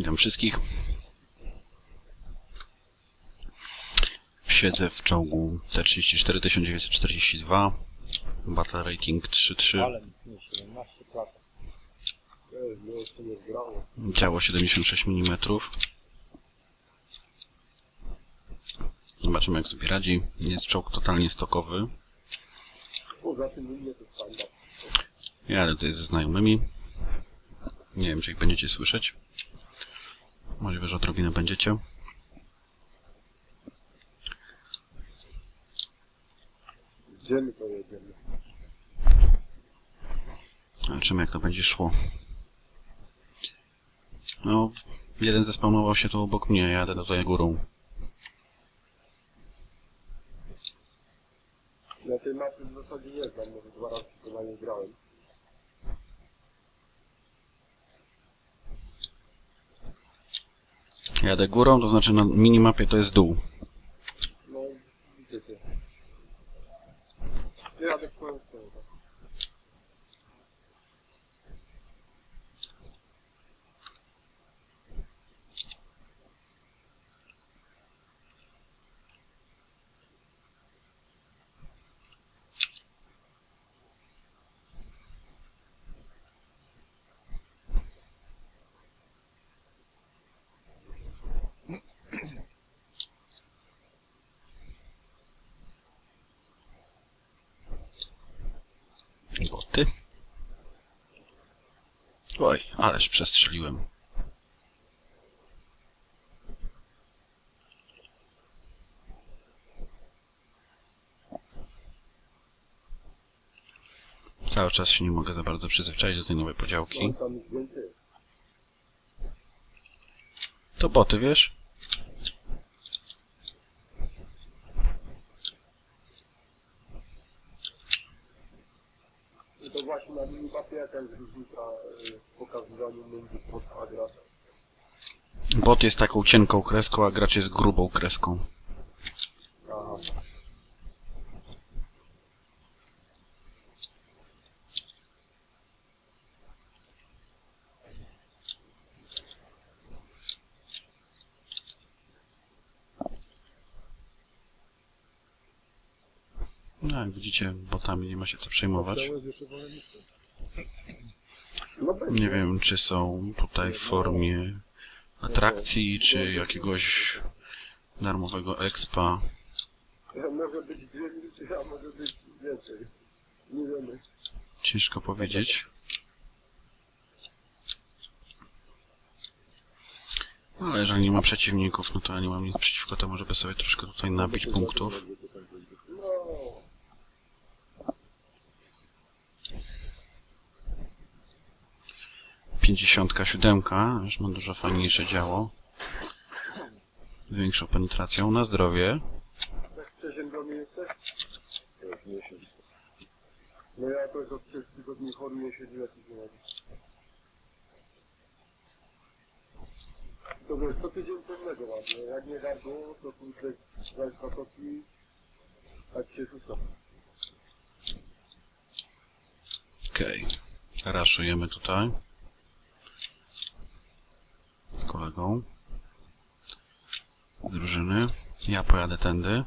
Witam wszystkich. Siedzę w czołgu T-34 1942. Battle rating 3.3. Ale mi 17 klat. Ej, no jeszcze nie zgrało. Ciało 76 mm. Zobaczymy jak sobie radzi. Jest czołg totalnie stokowy. Jadę tutaj ze znajomymi. Nie wiem czy ich będziecie słyszeć. Możliwe, że odrobinę będziecie. Gdzie my to jedziemy? Zobaczymy jak to będzie szło. No, jeden zespawnował się tu obok mnie, jadę tutaj górą. Na tej mapie w zasadzie nie znam, może dwa razy na niej grałem. Jadę górą, to znaczy na minimapie to jest dół. No, widzicie. Ja jadę w twoją stronę. tak. Boty. Oj, ależ przestrzeliłem. Cały czas się nie mogę za bardzo przyzwyczaić do tej nowej podziałki. To boty, wiesz? Jest różnica y, w pokazywaniu między bot a graczem. Bot jest taką cienką kreską, a gracz jest grubą kreską. Jak widzicie, botami nie ma się co przejmować. No. Nie wiem, czy są tutaj w formie atrakcji, czy jakiegoś darmowego expa. Może być dwie minuty, a może być więcej. Nie wiemy. Ciężko powiedzieć. No, Ale jeżeli nie ma przeciwników, no to ja nie mam nic przeciwko temu, żeby sobie troszkę tutaj nabić punktów. 57, już ma dużo fajniejsze działo. Z większą penetracją. Na zdrowie. Tak przeziębiony jesteś? To miesiąc. No ja to jest od 3 tygodni choruję, siedzę jakiś nie To wiesz, co tydzień pewnego ładnie. Jak nie gardło, to tu zaś patoki, tak się rzuca. Okej. Okay. Raszujemy tutaj. Kolegą. Drużyny. Ja pojadę tędy.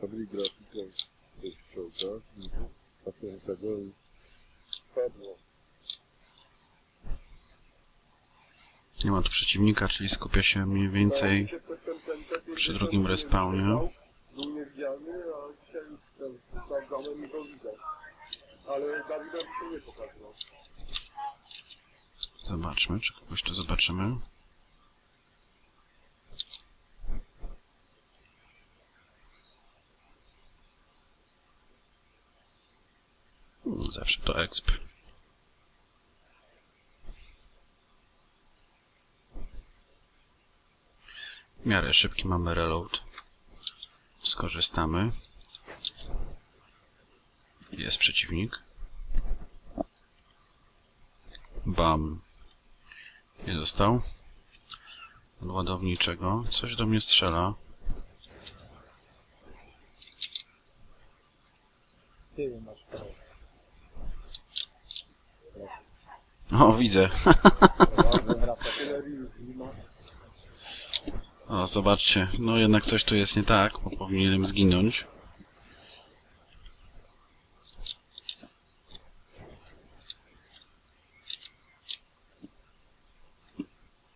Fabryk grafika jest w czołgach. A ten tego i Padło. Nie ma tu przeciwnika, czyli skupia się mniej więcej przy drugim respawnie. Zobaczmy, czy kogoś tu zobaczymy. Hmm, Zawsze to exp. W miarę szybki mamy reload. Skorzystamy. Jest przeciwnik. Bam. Nie dostał. Od ładowniczego. Coś do mnie strzela. Z tyłu masz. O, widzę. O, zobaczcie. No jednak coś tu jest nie tak, bo powinienem zginąć.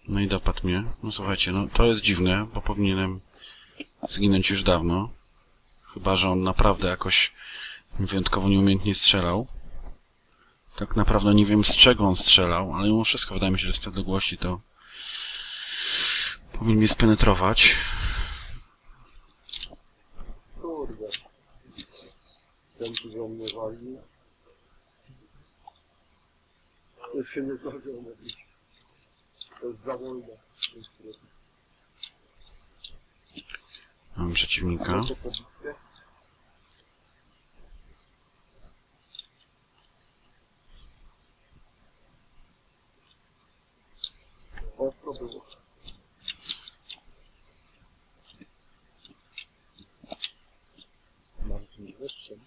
No i dopadł mnie. No słuchajcie, no to jest dziwne, bo powinienem zginąć już dawno. Chyba, że on naprawdę jakoś wyjątkowo nieumiejętnie strzelał. Tak naprawdę nie wiem z czego on strzelał, ale mimo wszystko wydaje mi się, że z tej odległości to powinien mnie spenetrować. Kurde. Ten tu do mnie wali. To się nie zdążył mówić. To jest za wolne. Jest. Mam przeciwnika. To pobitkę. Ostro było. Może czymś wyższym.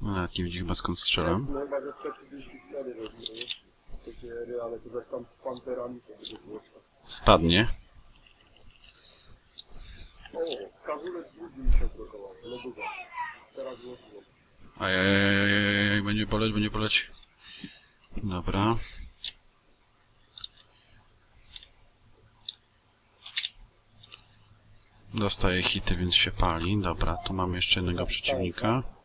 No, nawet nie widzi chyba skąd strzelam. No chyba, że 134 robimy, nie? Takie ry, ale to tam z panterami. Spadnie. O, kazulec drugi mi się odblokował. Lodowa. Teraz włączyło. Ajajajajajaj, będzie boleć, będzie boleć. Dobra. Dostaje hity, więc się pali. Dobra, tu mamy jeszcze jednego przeciwnika.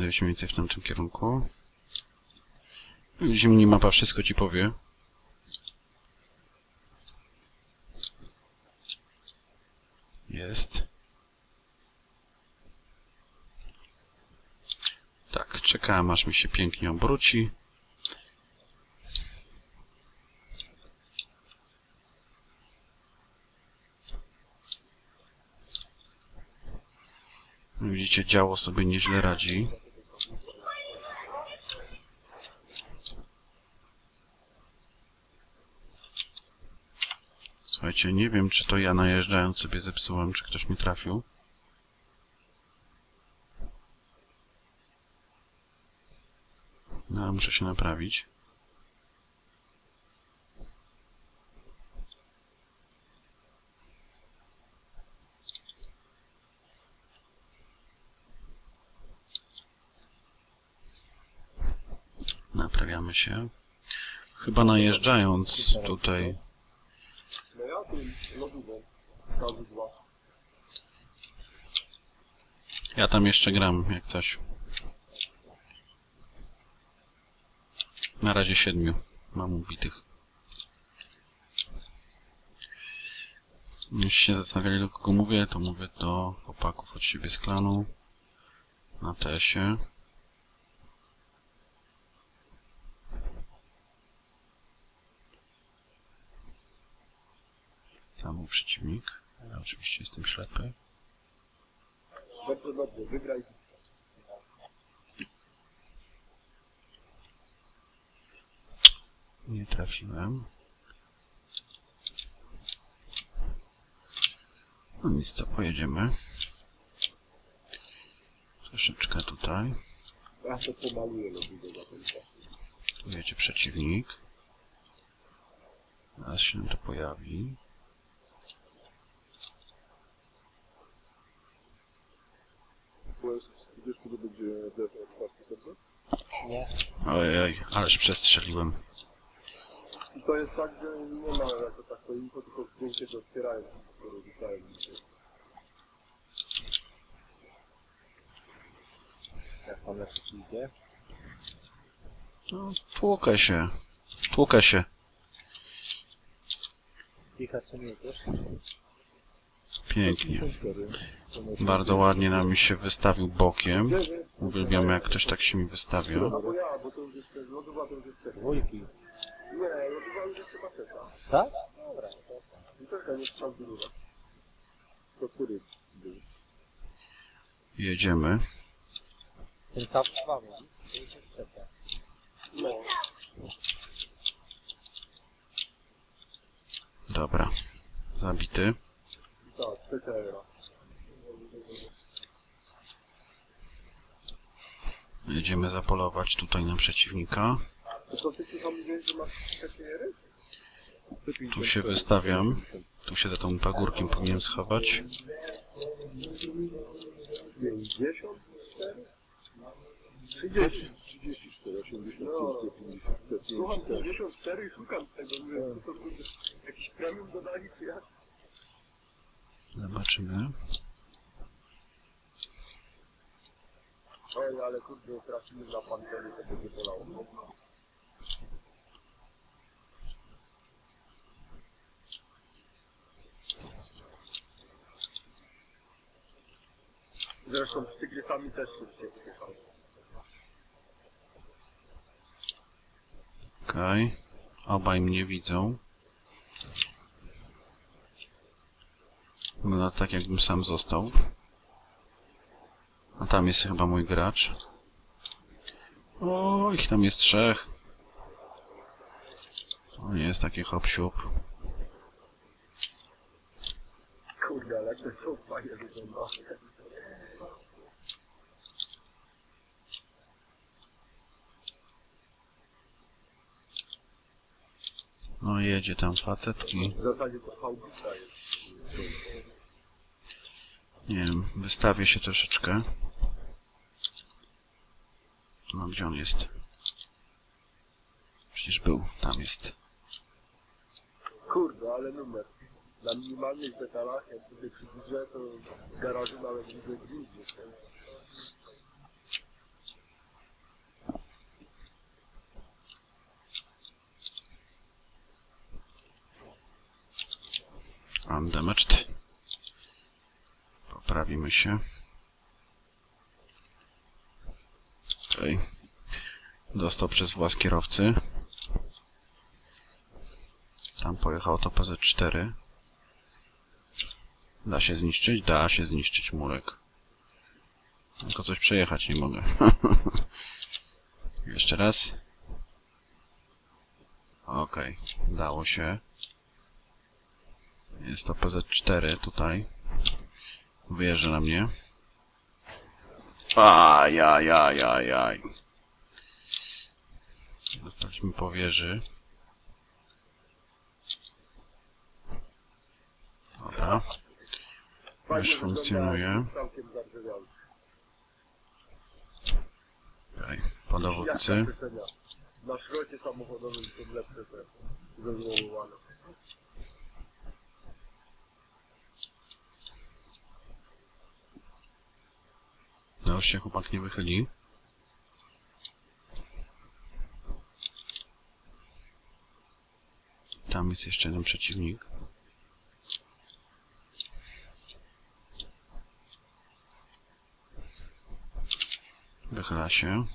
Mniej więcej w tamtym kierunku. Widzicie, minimapa wszystko ci powie. Jest. Tak, czekałem aż mi się pięknie obróci. Widzicie, działo sobie nieźle radzi. Nie wiem, czy to ja najeżdżając sobie zepsułem, czy ktoś mi trafił. No, ale muszę się naprawić. Naprawiamy się. Chyba najeżdżając tutaj tym lodową. Kazu 2. Ja tam jeszcze gram, jak coś. Na razie siedmiu mam ubitych. Jeśli się zastanawiali do kogo mówię, to mówię do chłopaków od siebie z klanu. Na TS-ie. Tam był przeciwnik. Ja oczywiście jestem ślepy. Dobrze, dobrze, wygraj. Nie trafiłem. No nic, to pojedziemy. Troszeczkę tutaj. Ja to pomaluję na. Tu jedzie przeciwnik. Zaraz się nam to pojawi. Wiesz, kiedy będzie czwarty serwer? Nie. Ojej, ależ przestrzeliłem. I to jest tak, że nie ma jako tak to info, tylko zdjęcie się otwierają, które dostałem dzisiaj. Jak pan leczy ci idzie? No, tłukę się. Tłukę się. Kicha czy nie jedziesz? Pięknie. 54. To na Bardzo ładnie nam się wystawił bokiem. Uwielbiam jak ktoś tak się mi wystawia. Dwójki. Tak? Jedziemy. Dobra. Zabity. Tak. Jedziemy zapolować tutaj na przeciwnika. To co ty tu mówiłeś, że masz tekiery? Tu się wystawiam. Tu się za tą pagórkiem powinienem schować. 54? 30, 34, 85, 50, Słucham 54. 54 i szukam tego, mówię, co to kurde, jakiś premium dodali czy jak? Zobaczymy. Oj, ale kurde, tracimy na pantery, to będzie bolało. Zresztą z tygrysami też się wpychał. Okej. Obaj mnie widzą. Wygląda tak, jakbym sam został. A tam jest chyba mój gracz. O, ich tam jest trzech. To nie jest takie hop siup. Kurde, ale to fajnie wygląda. No jedzie tam facet i W zasadzie to hałbika jest. Nie wiem, wystawię się troszeczkę. No gdzie on jest? Przecież był, tam jest. Kurde, ale numer. Na minimalnych detalach, jak sobie przybliżę, to w garażu nawet widzę gwizdy. Undamaged. Poprawimy się. Okej. Dostał przez włas kierowcy. Tam pojechał to PZ4. Da się zniszczyć? Da się zniszczyć murek. Tylko coś przejechać nie mogę. Jeszcze raz. Okej, dało się. Jest to PZ4 tutaj. Wyjeżdża na mnie. Ajajajajaj. Zostaliśmy po wieży. Dobra. Już funkcjonuje. Okej, po dowódcy. Na szrocie samochodowym są lepsze te rozłołowane. No się chłopak nie wychyli. Tam jest jeszcze jeden przeciwnik. Wychyla się.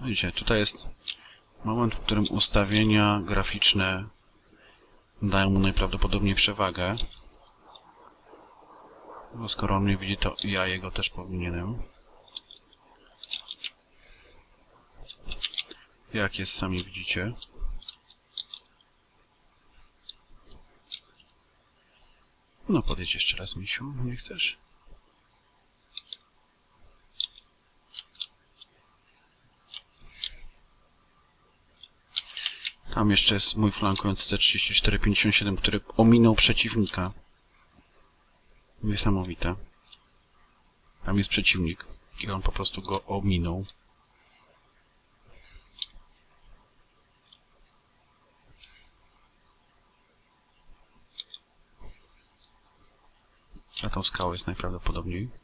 Widzicie, tutaj jest moment, w którym ustawienia graficzne dają mu najprawdopodobniej przewagę. Bo skoro on mnie widzi, to ja jego też powinienem. Jak jest, sami widzicie. No podejdź jeszcze raz, misiu, nie chcesz? Tam jeszcze jest mój flankujący C3457, który ominął przeciwnika. Niesamowite. Tam jest przeciwnik i on po prostu go ominął. Na tą skałę jest najprawdopodobniej.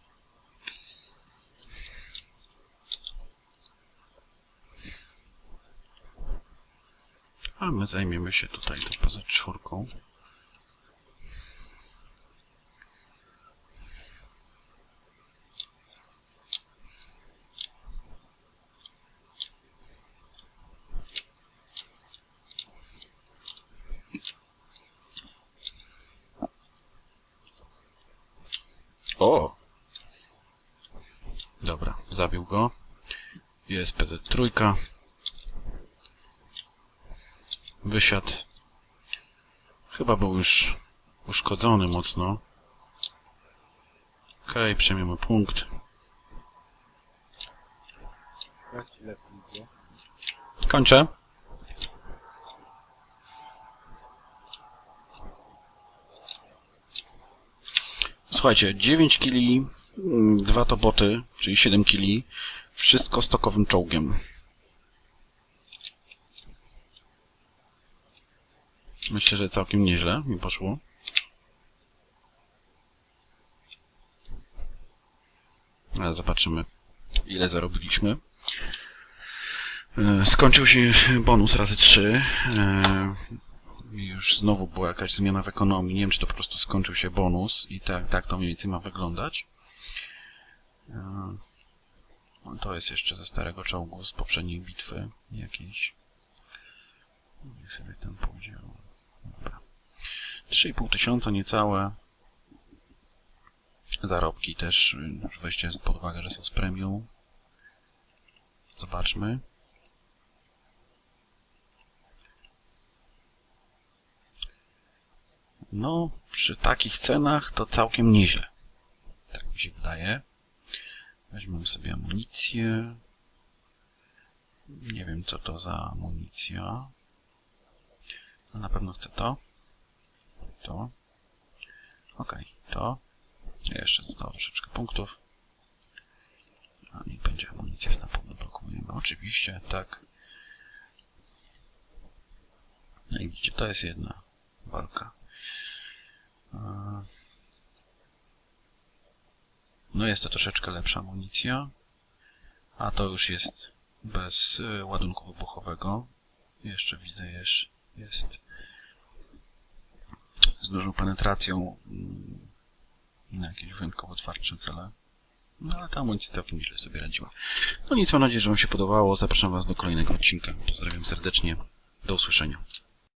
A my zajmiemy się tutaj tą poza czwórką. O! Dobra, zabił go. Jest PZ trójka. Wysiadł. Chyba był już uszkodzony mocno. Okej, przejmiemy punkt. Jak ci lepiej idzie? Kończę. Słuchajcie, 9 kili, 2 to boty, czyli 7 kili. Wszystko stokowym czołgiem. Myślę, że całkiem nieźle mi poszło. Ale zobaczymy, ile zarobiliśmy. E, Skończył się bonus razy 3. Już znowu była jakaś zmiana w ekonomii. Nie wiem, czy to po prostu skończył się bonus i tak, tak to mniej więcej ma wyglądać. E, To jest jeszcze ze starego czołgu, z poprzedniej bitwy jakiejś. Niech sobie tam pójdzie. Dobra. 3,5 tysiąca niecałe. Zarobki też, y, weźcie pod uwagę, że są z premium. Zobaczmy. No, przy takich cenach to całkiem nieźle. Tak mi się wydaje. Weźmiemy sobie amunicję. Nie wiem, co to za amunicja. No, na pewno chcę to. To. Okej, to. Jeszcze zostało troszeczkę punktów. A niech będzie amunicja z napędu blokujemy. Oczywiście, tak. No i widzicie, to jest jedna walka. No jest to troszeczkę lepsza amunicja. A to już jest bez y, ładunku wybuchowego. Jeszcze widzę, jest, jest z dużą penetracją mm, na jakieś wyjątkowo twardsze cele. No ale ta amunicja całkiem nieźle sobie radziła. No nic, mam nadzieję, że Wam się podobało. Zapraszam Was do kolejnego odcinka. Pozdrawiam serdecznie. Do usłyszenia.